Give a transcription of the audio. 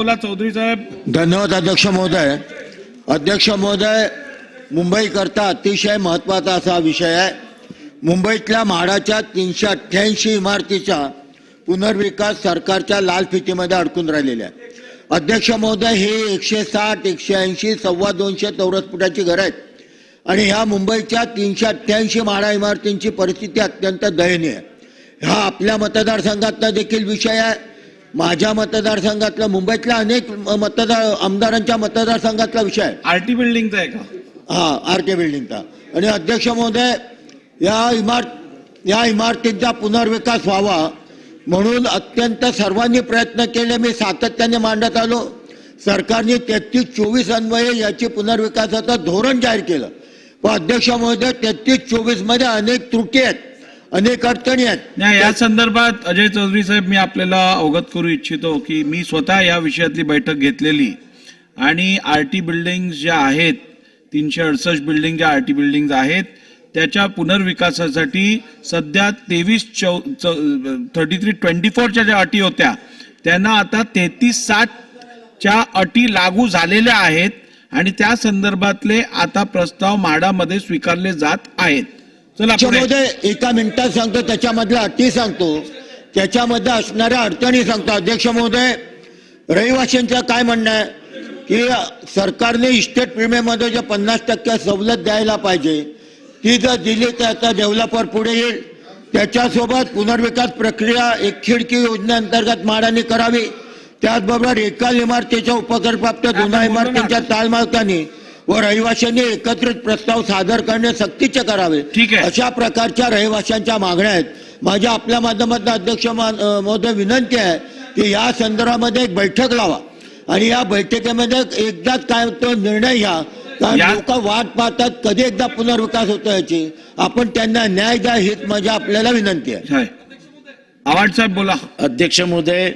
बोला चौधरी साहेब. धन्यवाद अध्यक्ष महोदय. अध्यक्ष महोदय मुंबईकरता अतिशय महत्त्वाचा असा विषय आहे. मुंबईतल्या म्हाडाच्या तीनशे अठ्ठ्याऐंशी इमारतीचा पुनर्विकास सरकारच्या लाल फितीमध्ये अडकून राहिलेल्या आहे अध्यक्ष महोदय हे एकशे साठ एकशे ऐंशी सव्वा दोनशे चौरस फुटाची घरं आहेत. आणि ह्या मुंबईच्या तीनशे अठ्ठ्याऐंशी म्हाडा इमारतींची परिस्थिती अत्यंत दयनीय आहे. हा आपल्या मतदारसंघातला देखील विषय आहे. माझ्या मतदारसंघातला मुंबईतल्या अनेक मतदार आमदारांच्या मतदारसंघातला विषय. आहे आरटी बिल्डिंगचा आहे का? हा आर के बिल्डिंगचा. आणि अध्यक्ष महोदय या इमारत या इमारतींचा पुनर्विकास व्हावा म्हणून अत्यंत सर्वांनी प्रयत्न केले. मी सातत्याने मांडत आलो. सरकारने तेहतीस चोवीस अन्वये याची पुनर्विकासाचं धोरण जाहीर केलं. पण अध्यक्ष महोदय तेहतीस चोवीसमध्ये अनेक त्रुटी आहेत. अनेक अडचणी आहेत. या संदर्भात अजय चौधरी साहेब मी आपल्याला अवगत करू इच्छितो की मी स्वतः या विषयातली बैठक घेतलेली. आणि आर टी बिल्डिंग ज्या आहेत तीनशे अडसष्ट बिल्डिंग ज्या आर टी बिल्डिंग आहेत त्याच्या पुनर्विकासासाठी सध्या तेवीस चौ थर्टी थ्री ट्वेंटी फोरच्या ज्या अटी होत्या त्यांना आता तेहतीस सातच्या अटी लागू झालेल्या आहेत आणि त्या संदर्भातले आता प्रस्ताव माडामध्ये स्वीकारले जात आहेत. त्याच्यामध्ये एका मिनिटात सांगतो त्याच्यामधल्या अटी सांगतो. त्याच्यामध्ये असणाऱ्या अडचणी सांगतो. अध्यक्ष महोदय रहिवाशांचं काय म्हणणं आहे? की सरकारने इस्टेट प्रीमियममध्ये जे पन्नास टक्के सवलत द्यायला पाहिजे ती जर दिली तर आता डेव्हलपर पुढे येईल. त्याच्यासोबत पुनर्विकास प्रक्रिया एक खिडकी योजनेअंतर्गत माडाने करावी. त्याचबरोबर एकाच इमारतीच्या उपकरप्राप्त जुन्या इमारतींच्या तालमालकांनी व रहिवाशांनी एकत्रित प्रस्ताव सादर करणे सक्तीचे करावे. ठीक आहे. अशा प्रकारच्या रहिवाशांच्या मागण्या आहेत. माझ्या आपल्या माध्यमातून अध्यक्ष महोदय विनंती आहे की या संदर्भामध्ये एक बैठक लावा. आणि या बैठकीमध्ये एकदाच काय तो निर्णय घ्या. कारण लोक वाट पाहतात कधी एकदा पुनर्विकास होतो याची. आपण त्यांना न्याय द्या हीच माझी आपल्याला विनंती आहे. आहे. आवाज साहेब बोला. अध्यक्ष महोदय